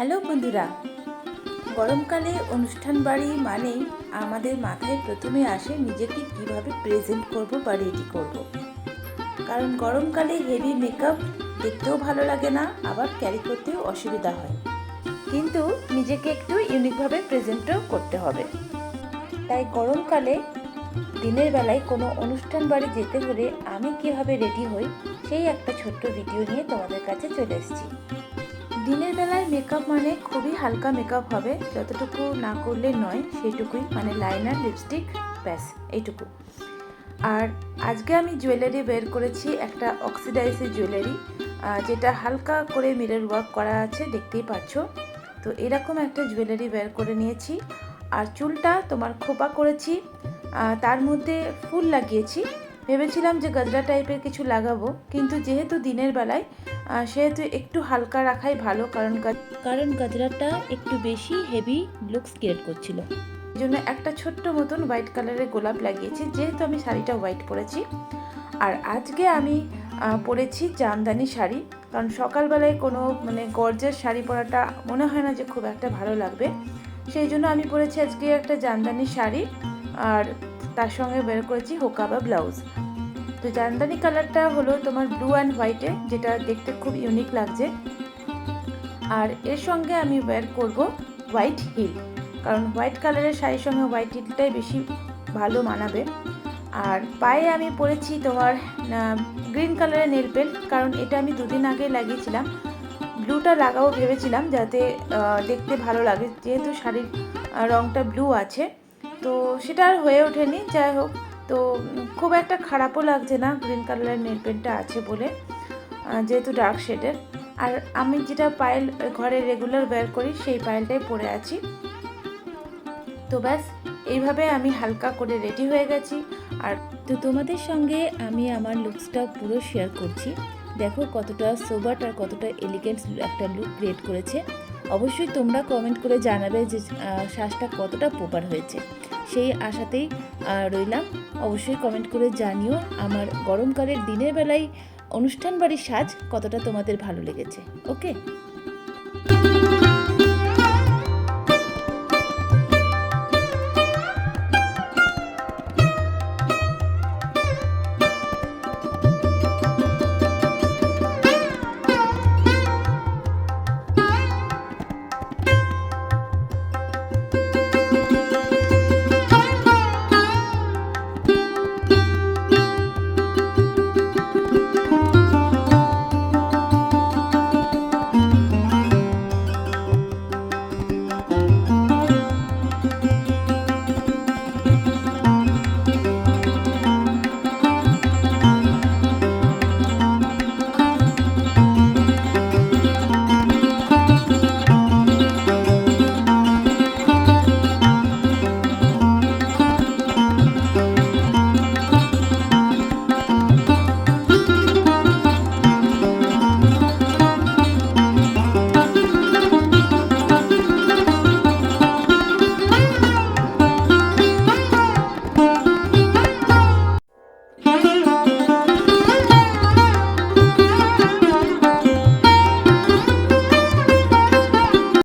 Hello বন্ধুরা, গরমকালে অনুষ্ঠান বাড়ি মানেই আমাদের মাথায় প্রথমে আসে নিজেকে কীভাবে প্রেজেন্ট করব বা রেডি করব। কারণ গরমকালে হেভি মেকআপ দেখতেও ভালো লাগে না, আবার ক্যারি করতেও অসুবিধা হয়। কিন্তু নিজেকে একটু ইউনিকভাবে প্রেজেন্টও করতে হবে। তাই গরমকালে দিনের বেলায় কোনো অনুষ্ঠান বাড়ি যেতে হলে আমি কীভাবে রেডি হই, সেই একটা ছোট্ট ভিডিও নিয়ে তোমাদের কাছে চলে এসেছি। দিনের বেলায় মেকআপ মানে খুবই হালকা মেকআপ হবে, যতটুকু না করলে নয়, সেইটুকুই মানে লাইনার লিপস্টিক ব্যাস, এইটুকু। আর আজকে আমি জুয়েলারি বের করেছি একটা অক্সিডাইজের জুয়েলারি যেটা হালকা করে মিরর ওয়ার্ক করা আছে, দেখতেই পাচ্ছ তো এরকম একটা জুয়েলারি বের করে নিয়েছি। আর চুলটা তোমার খোপা করেছি তার মধ্যে ফুল লাগিয়েছি। ভেবেছিলাম যে গজরা টাইপের কিছু লাগাবো, কিন্তু যেহেতু দিনের বেলায় সেহেতু একটু হালকা রাখাই ভালো কারণ কারণ গজরাটা একটু বেশি হেভি লুকস ক্রিয়েট করছিল। এই জন্য একটা ছোট্ট মতন হোয়াইট কালারের গোলাপ লাগিয়েছি যেহেতু আমি শাড়িটা হোয়াইট পরেছি। আর আজকে আমি পরেছি জামদানি শাড়ি কারণ সকালবেলায় কোনো মানে গর্জের শাড়ি পরাটা মনে হয় না যে খুব একটা ভালো লাগবে। সেই জন্য আমি পরেছি আজকে একটা জামদানি শাড়ি আর তার সঙ্গে বের করেছি হোকাবা ব্লাউজ। তো জামদানি কালারটা হলো তোমার ব্লু অ্যান্ড হোয়াইটে যেটা দেখতে খুব ইউনিক লাগছে। আর এর সঙ্গে আমি ওয়্যার করব হোয়াইট হিল কারণ হোয়াইট কালারের শাড়ির সঙ্গে হোয়াইট হিলটাই বেশি ভালো মানাবে। আর পায়ে আমি পরেছি তোমার গ্রিন কালারের নেল পেন্ট কারণ এটা আমি দুদিন আগে লাগিয়েছিলাম। ব্লুটা লাগাবো ভেবেছিলাম যাতে দেখতে ভালো লাগে, যেহেতু শাড়ির রঙটা ব্লু আছে। তো সেটা আর হয়ে ওঠেনি, যাই হোক। তো খুব একটা খারাপও লাগছে না গ্রিন কালারের নেল পেন্টটা আছে বলে যেহেতু ডার্ক শেডের আর আমি যেটা পায়েল ঘরে রেগুলার বের করি, সেই পায়েলটাই পরে আছি। তো ব্যাস, এইভাবে আমি হালকা করে রেডি হয়ে গেছি। আর তো তোমাদের সঙ্গে আমি আমার লুকসটা পুরো শেয়ার করছি। দেখো কতটা সোবার্ট আর কতটা এলিগেন্ট একটা লুক ক্রিয়েট করেছে। অবশ্যই তোমরা কমেন্ট করে জানাবে যে শ্বাসটা কতটা প্রপার হয়েছে। সেই আশাতেই রইলাম। অবশ্যই কমেন্ট করে জানিও আমার গরমকালের দিনের বেলায় অনুষ্ঠান বাড়ির সাজ কতটা তোমাদের ভালো লেগেছে। ওকে